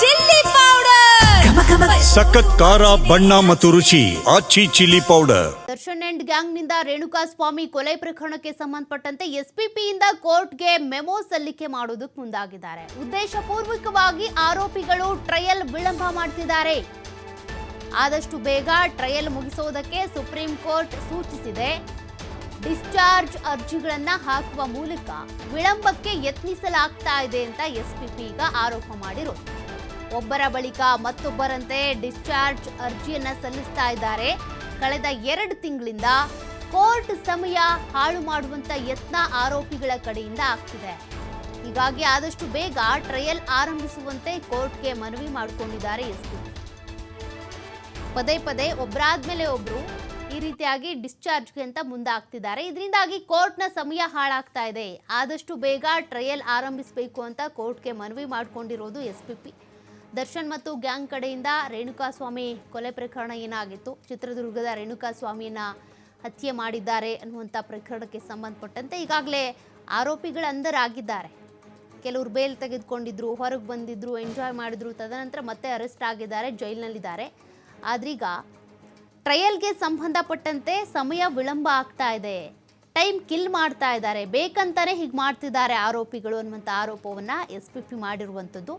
Chilli powder. ಸಖತ್ ಖಾರ ಬಣ್ಣ ಮತ್ತು ರುಚಿ Aachi chilli powder. Darshan and ಗ್ಯಾಂಗ್ನಿಂದ Renuka Swamy ಕೊಲೆ ಪ್ರಕರಣಕ್ಕೆ ಸಂಬಂಧಪಟ್ಟಂತೆ ಎಸ್ಪಿಪಿಯಿಂದ ಕೋರ್ಟ್ಗೆ ಮೆಮೊ ಸಲ್ಲಿಕೆ ಮಾಡುವುದಕ್ಕೆ ಮುಂದಾಗಿದ್ದಾರೆ. ಉದ್ದೇಶಪೂರ್ವಕವಾಗಿ ಆರೋಪಿಗಳು ಟ್ರಯಲ್ ವಿಳಂಬ ಮಾಡ್ತಿದ್ದಾರೆ. ಆದಷ್ಟು ಬೇಗ ಟ್ರಯಲ್ ಮುಗಿಸೋದಕ್ಕೆ ಸುಪ್ರೀಂ ಕೋರ್ಟ್ ಸೂಚಿಸಿದೆ. ಡಿಸ್ಚಾರ್ಜ್ ಅರ್ಜಿಗಳನ್ನ ಹಾಕುವ ಮೂಲಕ ವಿಳಂಬಕ್ಕೆ ಯತ್ನಿಸಲಾಗ್ತಾ ಇದೆ ಅಂತ ಎಸ್ಪಿಪಿ ಈಗ ಆರೋಪ ಮಾಡಿರೋದು. ಒಬ್ಬರ ಬಳಿಕ ಮತ್ತೊಬ್ಬರಂತೆ ಡಿಸ್ಚಾರ್ಜ್ ಅರ್ಜಿಯನ್ನ ಸಲ್ಲಿಸ್ತಾ ಇದ್ದಾರೆ. ಕಳೆದ ಎರಡು ತಿಂಗಳಿಂದ ಕೋರ್ಟ್ ಸಮಯ ಹಾಳು ಮಾಡುವಂತ ಯತ್ನ ಆರೋಪಿಗಳ ಕಡೆಯಿಂದ ಆಗ್ತಿದೆ. ಹೀಗಾಗಿ ಆದಷ್ಟು ಬೇಗ ಟ್ರಯಲ್ ಆರಂಭಿಸುವಂತೆ ಕೋರ್ಟ್ಗೆ ಮನವಿ ಮಾಡಿಕೊಂಡಿದ್ದಾರೆ ಎಸ್ಪಿ. ಪದೇ ಪದೇ ಒಬ್ಬರಾದ್ಮೇಲೆ ಒಬ್ರು ಈ ರೀತಿಯಾಗಿ ಡಿಸ್ಚಾರ್ಜ್ಗೆ ಅಂತ ಮುಂದಾಗ್ತಿದ್ದಾರೆ. ಇದರಿಂದಾಗಿ ಕೋರ್ಟ್ನ ಸಮಯ ಹಾಳಾಗ್ತಾ ಇದೆ. ಆದಷ್ಟು ಬೇಗ ಟ್ರಯಲ್ ಆರಂಭಿಸಬೇಕು ಅಂತ ಕೋರ್ಟ್ಗೆ ಮನವಿ ಮಾಡಿಕೊಂಡಿರೋದು ಎಸ್ ಪಿ ಪಿ ದರ್ಶನ್ ಮತ್ತು ಗ್ಯಾಂಗ್ ಕಡೆಯಿಂದ ರೇಣುಕಾಸ್ವಾಮಿ ಕೊಲೆ ಪ್ರಕರಣ ಏನಾಗಿತ್ತು? ಚಿತ್ರದುರ್ಗದ ರೇಣುಕಾಸ್ವಾಮಿಯನ್ನ ಹತ್ಯೆ ಮಾಡಿದ್ದಾರೆ ಅನ್ನುವಂಥ ಪ್ರಕರಣಕ್ಕೆ ಸಂಬಂಧಪಟ್ಟಂತೆ ಈಗಾಗಲೇ ಆರೋಪಿಗಳಂದರಾಗಿದ್ದಾರೆ ಕೆಲವರು ಬೇಲ್ ತೆಗೆದುಕೊಂಡಿದ್ರು, ಹೊರಗೆ ಬಂದಿದ್ರು, ಎಂಜಾಯ್ ಮಾಡಿದ್ರು, ತದನಂತರ ಮತ್ತೆ ಅರೆಸ್ಟ್ ಆಗಿದ್ದಾರೆ, ಜೈಲಿನಲ್ಲಿದ್ದಾರೆ. ಆದ್ರೀಗ ಟ್ರಯಲ್ಗೆ ಸಂಬಂಧಪಟ್ಟಂತೆ ಸಮಯ ವಿಳಂಬ ಆಗ್ತಾ ಇದೆ. ಟೈಮ್ ಕಿಲ್ ಮಾಡ್ತಾ ಇದ್ದಾರೆ. ಬೇಕಂತಾನೆ ಹೀಗೆ ಮಾಡ್ತಿದ್ದಾರೆ ಆರೋಪಿಗಳು ಅನ್ನುವಂಥ ಆರೋಪವನ್ನು ಎಸ್ ಪಿ ಪಿ ಮಾಡಿರುವಂಥದ್ದು.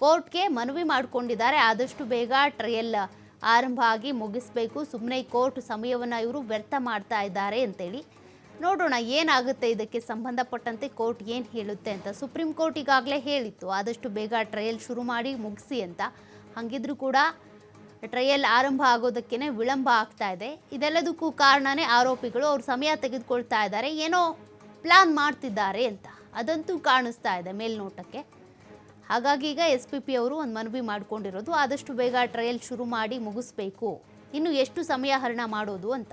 ಕೋರ್ಟ್ಗೆ ಮನವಿ ಮಾಡಿಕೊಂಡಿದ್ದಾರೆ. ಆದಷ್ಟು ಬೇಗ ಟ್ರಯಲ್ ಆರಂಭ ಆಗಿ ಮುಗಿಸ್ಬೇಕು. ಸುಮ್ಮನೆ ಕೋರ್ಟ್ ಸಮಯವನ್ನು ಇವರು ವ್ಯರ್ಥ ಮಾಡ್ತಾ ಇದ್ದಾರೆ ಅಂತೇಳಿ ನೋಡೋಣ ಏನಾಗುತ್ತೆ ಇದಕ್ಕೆ ಸಂಬಂಧಪಟ್ಟಂತೆ ಕೋರ್ಟ್ ಏನು ಹೇಳುತ್ತೆ ಅಂತ. ಸುಪ್ರೀಂ ಕೋರ್ಟ್ ಈಗಾಗಲೇ ಹೇಳಿತ್ತು, ಆದಷ್ಟು ಬೇಗ ಟ್ರಯಲ್ ಶುರು ಮಾಡಿ ಮುಗಿಸಿ ಅಂತ. ಹಾಗಿದ್ರೂ ಕೂಡ ಟ್ರಯಲ್ ಆರಂಭ ಆಗೋದಕ್ಕೇ ವಿಳಂಬ ಆಗ್ತಾ ಇದೆ. ಇದೆಲ್ಲದಕ್ಕೂ ಕಾರಣನೇ ಆರೋಪಿಗಳು. ಅವ್ರ ಸಮಯ ತೆಗೆದುಕೊಳ್ತಾ ಇದ್ದಾರೆ. ಏನೋ ಪ್ಲಾನ್ ಮಾಡ್ತಿದ್ದಾರೆ ಅಂತ. ಅದಂತೂ ಕಾಣಿಸ್ತಾ ಇದೆ ಮೇಲ್ನೋಟಕ್ಕೆ. ಹಾಗಾಗಿ ಈಗ ಎಸ್ ಪಿ ಪಿ ಅವರು ಒಂದು ಮನವಿ ಮಾಡ್ಕೊಂಡಿರೋದು, ಆದಷ್ಟು ಬೇಗ ಟ್ರಯಲ್ ಶುರು ಮಾಡಿ ಮುಗಿಸ್ಬೇಕು. ಇನ್ನು ಎಷ್ಟು ಸಮಯ ಹರಣ ಮಾಡೋದು ಅಂತ.